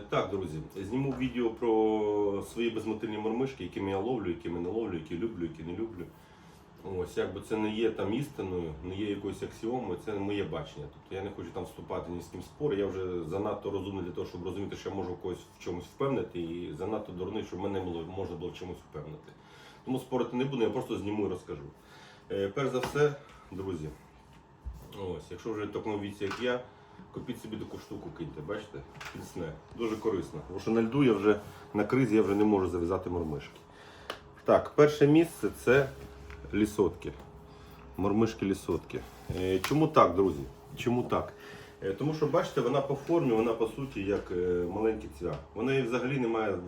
Так, друзі, зніму відео про свої безмотильні мормишки, якими я ловлю, якими не ловлю, які люблю, які не люблю. Ось, якби це не є там істиною, не є якоюсь аксіомою, це моє бачення. Тобто я не хочу там вступати ні з ким спор. Я вже занадто розумний для того, щоб розуміти, що я можу когось в чомусь впевнити, і занадто дурний, щоб мене було, можна було в чомусь впевнити. Тому спорити не буду, я просто зніму і розкажу. Е, перш за все, друзі, ось, якщо вже в такому віці, як я, купіть собі таку штуку, киньте, бачите? Піцне. Дуже корисно. Тому що на льду я вже на кризі я вже не можу зав'язати мормишки. Так, перше місце це лісотки. Мормишки лісотки. Е, Чому так, друзі? Чому так? Е, Тому що бачите, вона по формі, вона по суті як е, маленький цвях. Вона взагалі не має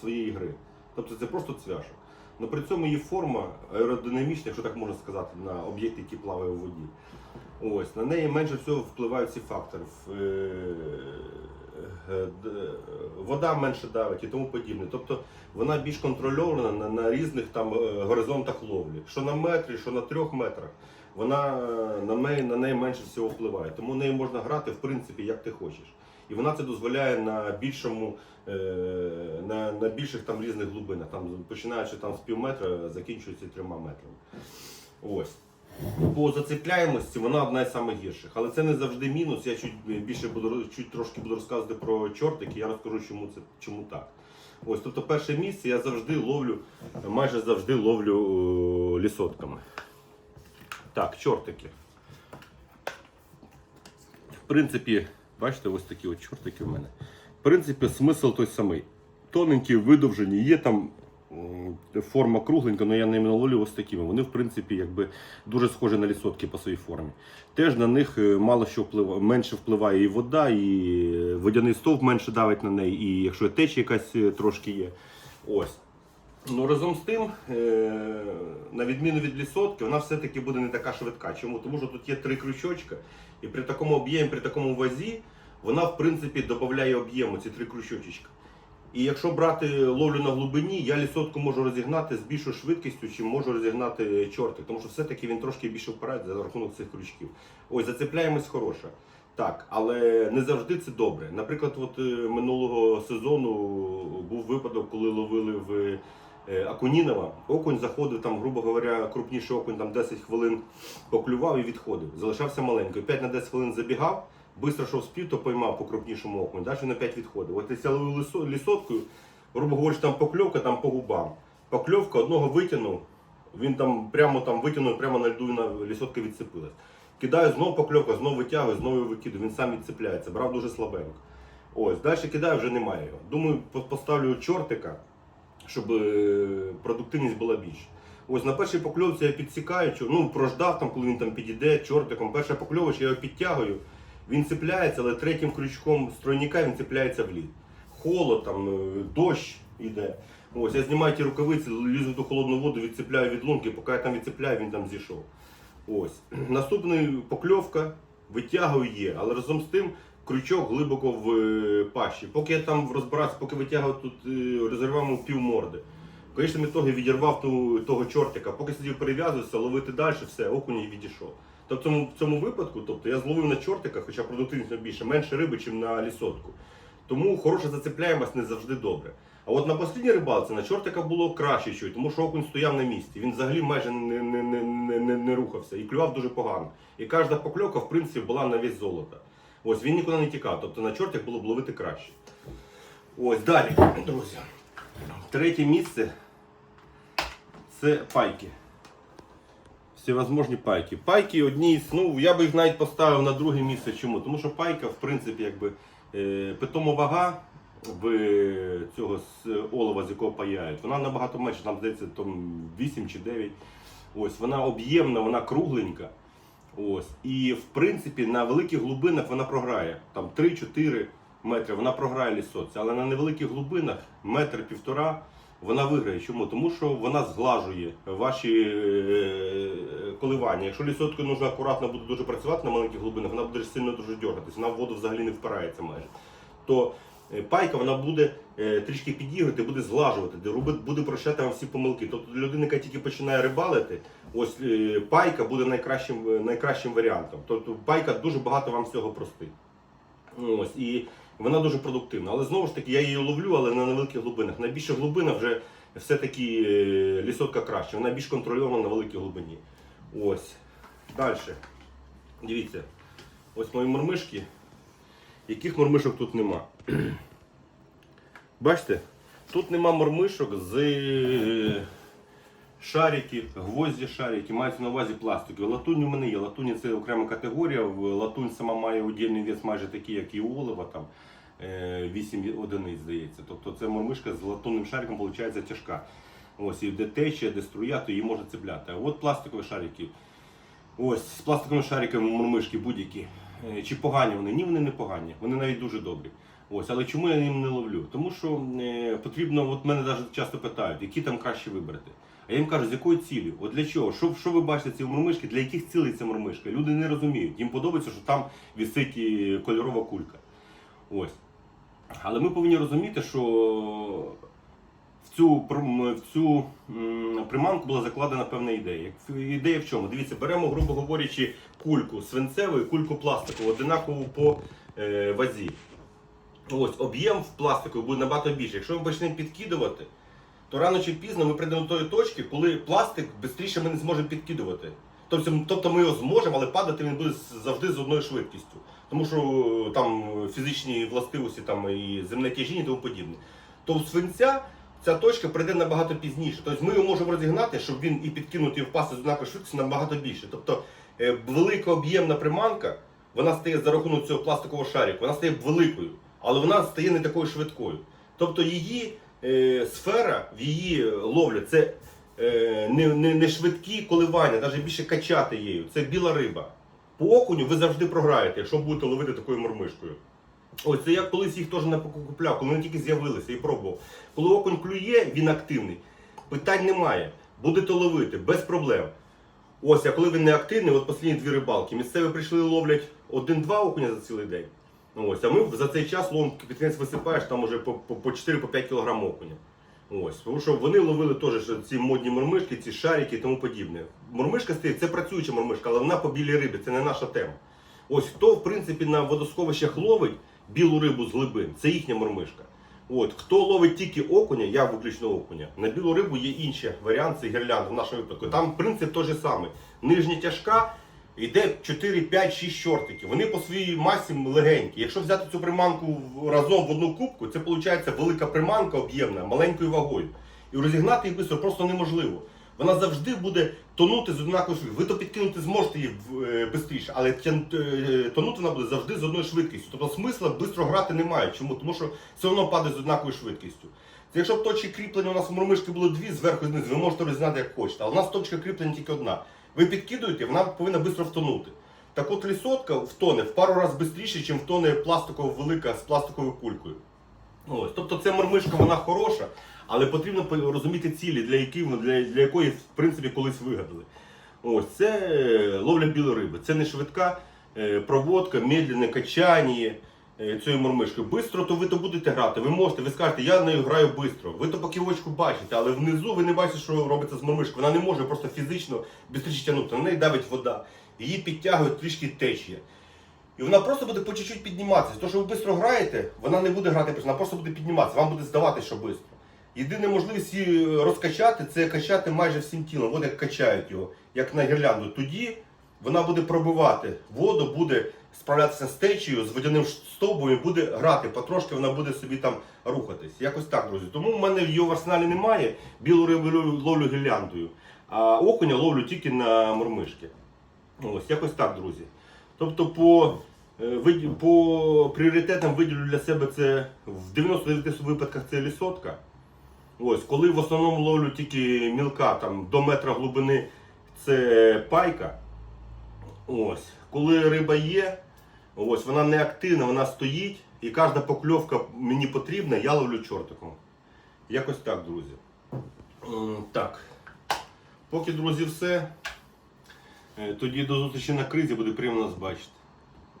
своєї гри. Тобто це просто цвяшок. Но при цьому її форма аеродинамічна, якщо так можна сказати, на об'єкт, який плаває у воді. Ось, на неї менше всього впливають ці фактори. Е, е, д- Вода менше давить і тому подібне. Тобто вона більш контрольована на, на різних там е, горизонтах ловлі. Що на метрі, що на трьох метрах. Вона е, на неї, на неї менше всього впливає. Тому нею можна грати в принципі як ти хочеш. І вона це дозволяє на більшому, е, на, на більших там різних глибинах, там починаючи там з пів метра, закінчується трьома метрами. Ось. По зацепляємості вона одна із найгірших. Але це не завжди мінус. Я чуть більше буду чуть трошки буду розказувати про чортики, я розкажу, чому це чому так. Ось, тобто перше місце я завжди ловлю, майже завжди ловлю е, лісотками. Так, чортики. В принципі, бачите, ось такі от чортики в мене. В принципі, смисл той самий. Тоненькі, видовжені, є там форма кругленька, але я не ловлю ось такими. Вони, в принципі, якби дуже схожі на лісотки по своїй формі. Теж на них е, мало що впливає, менше впливає і вода, і водяний стовп менше давить на неї, і якщо течія якась е, трошки є. Ось. Ну разом з тим, е, на відміну від лісотки, вона все-таки буде не така швидка. Чому? Тому що тут є три крючочка, і при такому об'ємі, при такому вазі, вона в принципі додає об'єму ці три крючочечка. І якщо брати ловлю на глибині, я лісотку можу розігнати з більшою швидкістю, чим можу розігнати чортик, тому що все-таки він трошки більше впирається за рахунок цих крючків. Ось зацепляємось хороша. Так, але не завжди це добре. Наприклад, от е, минулого сезону був випадок, коли ловили в Акунінова. Окунь заходив там, грубо говоря, крупніший окунь там 10 хвилин поклював і відходив. Залишався маленький. 5 на 10 хвилин забігав, швидко йшов спів, то поймав по крупнішому окуню. Далі на 5 відходив. От я лісоткою, грубо говоря, там покльовка там по губам. Покльовка одного витягнув, він там прямо там витягнув, прямо на льду і на лісотка відцепилась. Кидаю знову покльовка, знову витягую, знову викидаю. Він сам відцепляється, брав дуже слабенько. Ось, далі кидаю, вже немає його. Думаю, поставлю чортика, щоб е, продуктивність була більша. Ось на першій покльовці я підсікаю, ну прождав там, коли він там підійде чортиком. Перша покльовочка, я його підтягую, він цепляється, але третім крючком стройника він цепляється в лід. Холод, там, е, дощ іде. Ось я знімаю ті рукавиці, лізу ту холодну воду, відцепляю від лунки, поки я там відцепляю, він там зійшов. Ось. Наступний покльовка, витягую є, але разом з тим крючок глибоко в е, пащі. Поки я там розбирався, поки витягував тут е, розірвав пів морди. В конечному ітогі відірвав ту, того чортика, поки сидів перев'язувався, ловити далі, все, окунь відійшов. Тобто в цьому, в цьому випадку тобто, я зловив на чортика, хоча продуктивність більше, менше риби, ніж на лісотку. Тому хороша зацепляємость не завжди добре. А от на послідній рибалці на чортика було краще чуть, тому що окунь стояв на місці. Він взагалі майже не, не, не, не, не, не рухався і клював дуже погано. І кожна покльовка, в принципі, була на весь золото. Ось він нікуди не тікав, тобто на чортик було б ловити краще. Ось далі, друзі. Третє місце це пайки. Всевозможні пайки. Пайки одні з, ну я би їх навіть поставив на друге місце. Чому? Тому що пайка, в принципі, якби е, питома вага в е, цього олова, з якого паяють, вона набагато менше, там здається там 8 чи 9. Ось вона об'ємна, вона кругленька. Ось. І в принципі на великих глибинах вона програє. Там 3-4 метри вона програє лісоці. Але на невеликих глибинах, метр півтора, вона виграє. Чому? Тому що вона зглажує ваші е, коливання. Якщо лісоткою нужно акуратно буде дуже працювати на маленьких глибинах, вона буде сильно дуже дергатися, вона в воду взагалі не впирається майже. То е, пайка вона буде е, трішки підігрувати, буде зглажувати, буде прощати вам всі помилки. Тобто для людини, яка тільки починає рибалити, ось е, пайка буде найкращим, е, найкращим варіантом. Тобто пайка дуже багато вам всього простить. Ось, і Вона дуже продуктивна. Але знову ж таки, я її ловлю, але на невеликих глибинах. На більших глибинах вже все-таки е, лісотка краще. Вона більш контрольована на великій глибині. Ось. Далі. Дивіться. Ось мої мормишки. Яких мормишок тут нема? Бачите? Тут нема мормишок з е, шариків, гвозді шарики, мається на увазі пластикові. Латунь у мене є. Латунь це окрема категорія. Латунь сама має удільний вес майже такий, як і у олова, там е, 8 одиниць, здається. Тобто це мормишка з латунним шариком виходить тяжка. Ось, і де течія, де струя, то її може цепляти. А от пластикові шарики. Ось, з пластиковими шариками мормишки будь-які. Е, Чи погані вони? Ні, вони не погані. Вони навіть дуже добрі. Ось, але чому я їм не ловлю? Тому що е, потрібно, от мене навіть часто питають, які там краще вибрати. А я їм кажу, з якою цілею? От для чого? Що, що ви бачите ці мормишки? Для яких цілей ця мормишка? Люди не розуміють. Їм подобається, що там висить кольорова кулька. Ось. Але ми повинні розуміти, що в цю, в цю приманку була закладена певна ідея. Ідея в чому? Дивіться, беремо, грубо говорячи, кульку свинцеву і кульку пластикову, одинакову по е, вазі. Ось, об'єм в пластику буде набагато більше. Якщо ми почнемо підкидувати, то рано чи пізно ми прийдемо до тої точки, коли пластик швидше ми не зможемо підкидувати. Тобто, тобто ми його зможемо, але падати він буде завжди з одною швидкістю. Тому що е, там фізичні властивості там, і земне тяжіння і тому подібне. То у свинця ця точка прийде набагато пізніше. Тобто ми його можемо розігнати, щоб він і підкинути і впасти з однакової швидкості набагато більше. Тобто е, велика об'ємна приманка, вона стає за рахунок цього пластикового шарику, вона стає великою, але вона стає не такою швидкою. Тобто її е, сфера в її ловлі це е, не, не, не швидкі коливання, навіть більше качати її. Це біла риба. По окуню ви завжди програєте, якщо будете ловити такою мормишкою. Ось це я колись їх теж не покупляв, коли вони тільки з'явилися і пробував. Коли окунь клює, він активний. Питань немає. Будете ловити без проблем. Ось, а коли він не активний, от останні дві рибалки. Місцеві прийшли ловлять один-два окуня за цілий день. Ось, а ми за цей час під кінець висипаєш там уже по, по, по 4-5 кг окуня. Ось, тому що вони ловили теж ці модні мормишки, ці шарики і тому подібне. Мормишка стоїть, це працююча мормишка, але вона по білій рибі, це не наша тема. Ось хто, в принципі, на водосховищах ловить білу рибу з глибин, це їхня мормишка. От, хто ловить тільки окуня, я виключно окуня. На білу рибу є інші варіанти, це гірлянда в нашому випадку. Там принцип той же самий. Нижня тяжка, йде 4, 5, 6 чортиків. Вони по своїй масі легенькі. Якщо взяти цю приманку разом в одну кубку, це виходить велика приманка об'ємна, маленькою вагою. І розігнати її швидко просто неможливо. Вона завжди буде тонути з однаковою швидкістю. Ви то підкинути зможете її швидше, але е, тонути вона буде завжди з одною швидкістю. Тобто смисла швидко грати немає. Чому? Тому що все одно падає з однаковою швидкістю. Це якщо б точки кріплення у нас в мормишки було дві зверху і знизу, ви можете розігнати як хочете. А у нас точка кріплення тільки одна. Ви підкидуєте, вона повинна швидко втонути. Так от лісотка втоне в пару разів швидше, ніж втоне пластикова велика з пластиковою кулькою. Ось, тобто ця мормишка вона хороша, але потрібно розуміти цілі, для, якої, для, для якої в принципі колись вигадали. Ось це е, ловля білої риби. Це не швидка е, проводка, медленне качання цією мормишкою. Бистро то ви то будете грати. Ви можете, ви скажете, я нею граю бистро. Ви то по ківочку бачите, але внизу ви не бачите, що робиться з мормишкою. Вона не може просто фізично швидше тягнути. На неї давить вода. Її підтягує трішки течія. І вона просто буде по чуть-чуть підніматися. То, що ви швидко граєте, вона не буде грати, вона просто буде підніматися. Вам буде здаватися, що швидко. Єдина можливість її розкачати це качати майже всім тілом. От як качають його, як на гірлянду. Тоді вона буде пробивати воду, буде справлятися з течією, з водяним стовбом і буде грати. Потрошки вона буде собі там рухатись. Якось так, друзі. Тому в мене її в арсеналі немає. Білу рибу ловлю- гірляндою, а окуня ловлю тільки на мормишки. Ось, якось так, друзі. Тобто по, е, по пріоритетам виділю для себе це в 99 випадках це лісотка. Ось, коли в основному ловлю тільки мілка там, до метра глибини це пайка. Ось, коли риба є, ось, вона не активна, вона стоїть, і кожна покльовка мені потрібна, я ловлю чортиком. Якось так, друзі. Так. Поки, друзі, все. Е, Тоді до зустрічі на кризі буде приємно нас бачити.